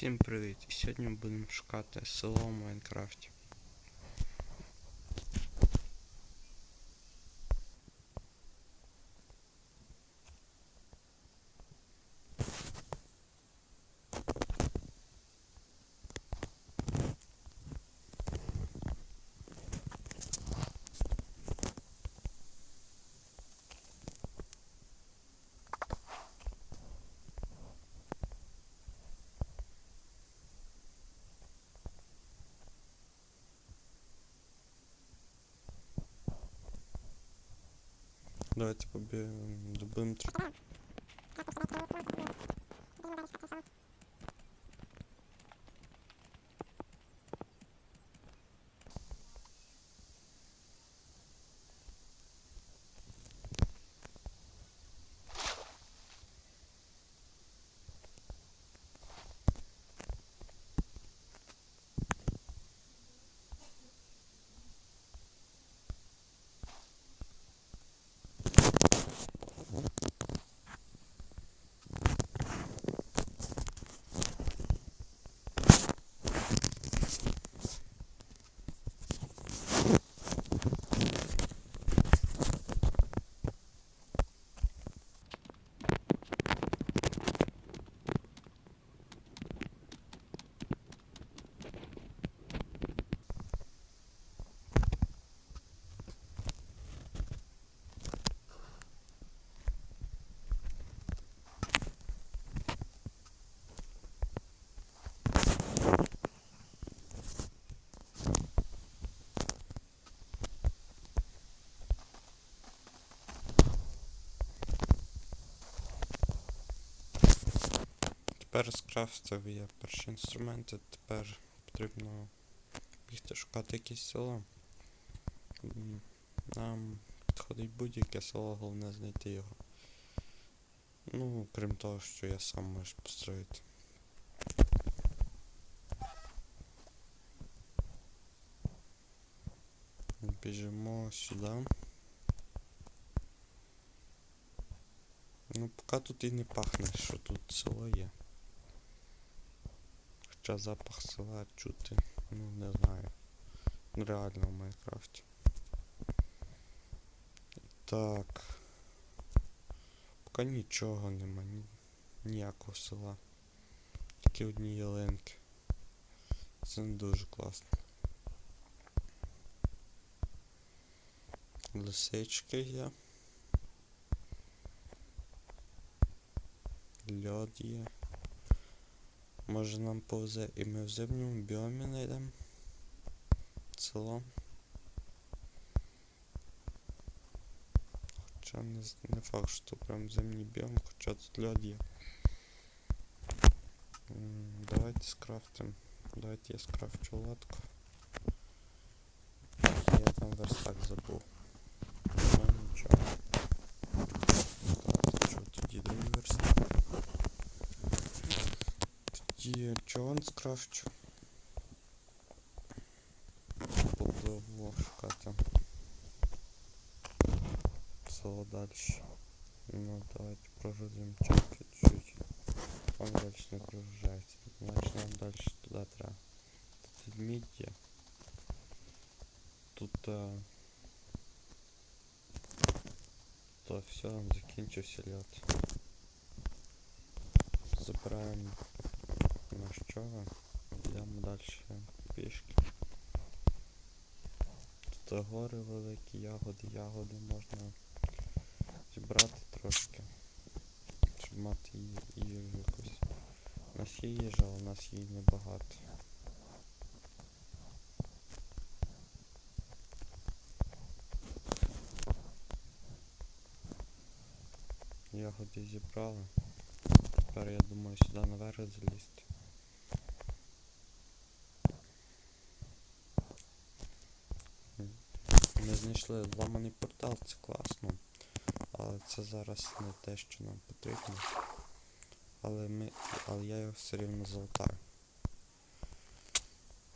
Всім привіт! І Сьогодні будемо шукати село в Майнкрафті. Давайте побігаємо, Тепер скрафтив я перші інструменти, тепер потрібно бігти шукати якесь село. Нам підходить будь-яке село, головне знайти його. Ну, крім того, що я сам можу построїти. Біжимо сюди. Ну, поки тут і не пахне, що тут село є. Хоча запах села чути, ну не знаю. Реально в Майнкрафті. Так. Поки нічого нема, ні, ніякого села. Тільки одні ялинки. Це не дуже класно. Лисички є. Льод є. Може нам повзе і ми в зимньому біомі знайдемо село. Хоча не, не факт, що прям зимній біом, хоча тут льод є. Давайте скрафтим. Давайте я скрафчу лодку. Я там верстак забув. Тоді човен скрафчу. Попливу шукати. Село дальше. Ну давайте прогрузимо чек чуть-чуть. Он дальше не прогружається. Значить нам дальше туди треба. Тут мідь є. Тут а... То все, закінчився льот. Забираємо наш човен. Йдемо далі пішки. Тут гори великі, ягоди, ягоди можна зібрати трошки. Щоб мати ї- їжу якусь. У нас є їжа, але у нас її небагато. Ягоди зібрали. Тепер я думаю сюди наверх залізти. знайшли зламаний портал, це класно. Але це зараз не те, що нам потрібно. Але ми... Але я його все рівно золотаю.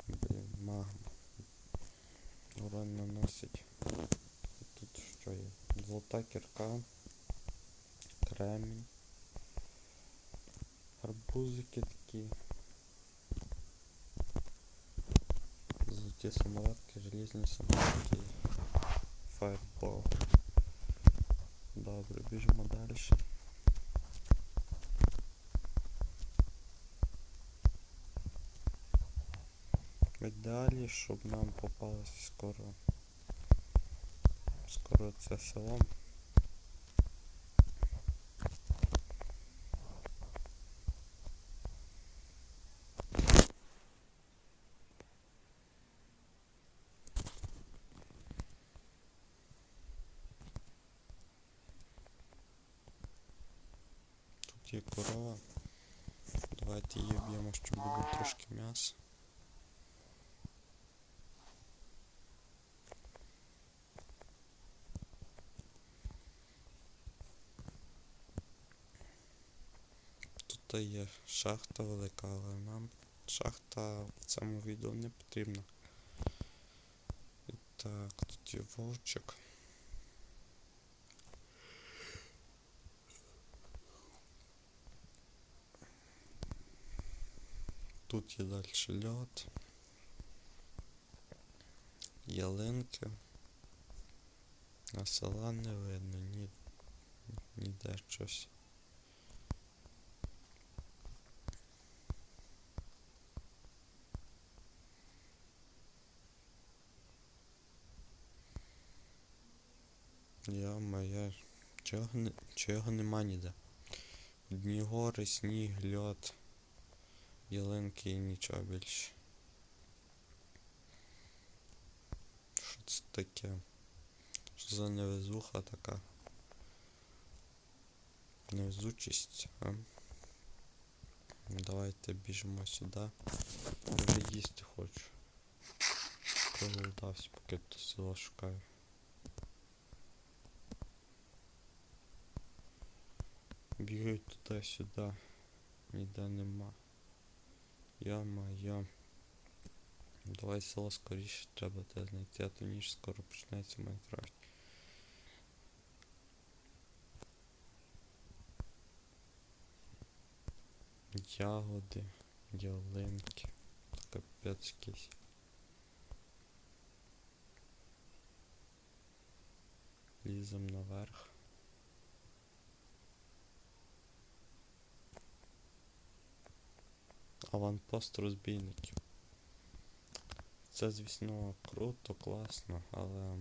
Блін, магма. Урон наносить. Тут що є? Золота кірка. Кремінь. Арбузики такі. Золоті самолетки, желізні самолетки. Фаербол. Добре, біжимо далі. В далі, щоб нам попалось скоро. Скоро це село. Тут є корова. Давайте її вб'ємо, щоб було трошки м'яса. Тут є шахта велика, але нам шахта в цьому відео не потрібна. І так, тут є вовчик. Тут є далі льот. Ялинки. А села не видно, ні, ніде щось. Я моя. Чого, не, чого нема ніде? Одні гори, сніг, льот, ялинки і нічого більше. Що це таке? Що за невезуха така? Невезучість, а? Давайте біжимо сюди. Вже їсти хочу. Проголодався, поки то село шукаю. Бігаю туди-сюди. Ніде нема. Йо-моє. Давай село скоріше треба те знайти, а то ніж скоро почнеться Майнкрафт. Ягоди, ялинки. Капець якийсь. Лізем наверх. Аванпост розбійників. Це, звісно, круто, класно, але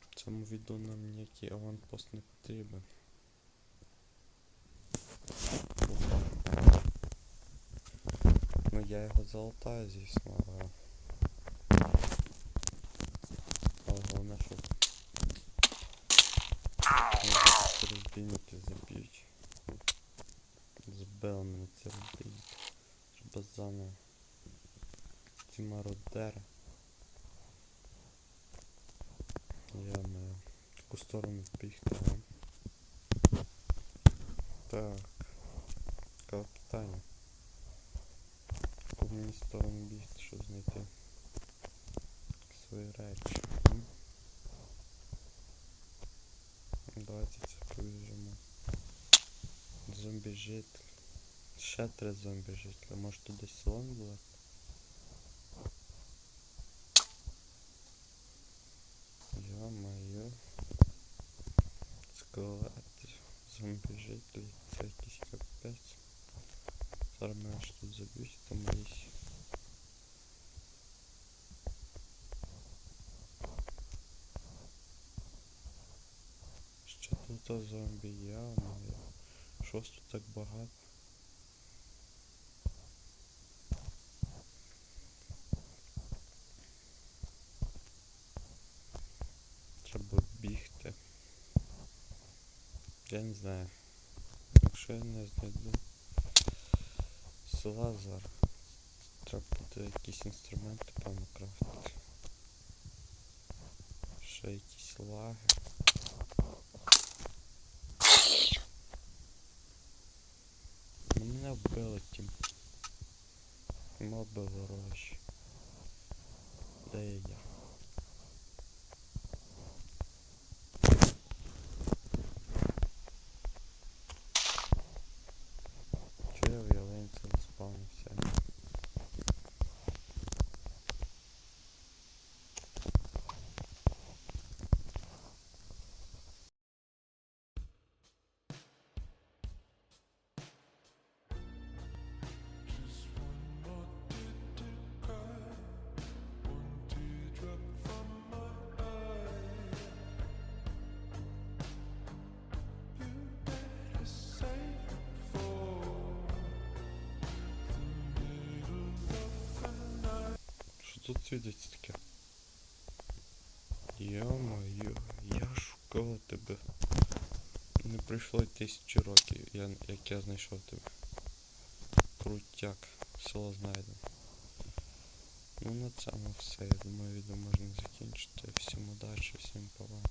в цьому відео нам ніякий аванпост не потрібен. Ну я його залатаю, звісно, але... Але головне, щоб... Мене зараз ці розбійники заб'ють. Збили мене ці розбійники. Треба заново. Ці мародери. Я на яку сторону бігти? Так. Таке питання. Яку мені сторону бігти, щоб знайти свої речі. Давайте це пробіжимо. Зомбі житель. Ще три зомбі жителя. Може тут десь село не було? Йо-моє. Скелети. Зомбі жителі. Це якийсь капець. Зараз мене тут заб'ють тому лісі. Ще тут зомбі йо-моє. Щось тут так багато. Треба бігти. Я не знаю. Якщо я не знайду села зараз, треба буде якісь інструменти, певно, крафтити. Ще якісь лаги. Мене вбили ті моби ворожі. Де я? Тут світиться таке? Йо-моє, я шукала тебе. Не пройшло й тисячі років, я, як я знайшов тебе. Крутяк, село знайде. Ну на цьому все. Я думаю, відео можна закінчити. Всім удачі, всім па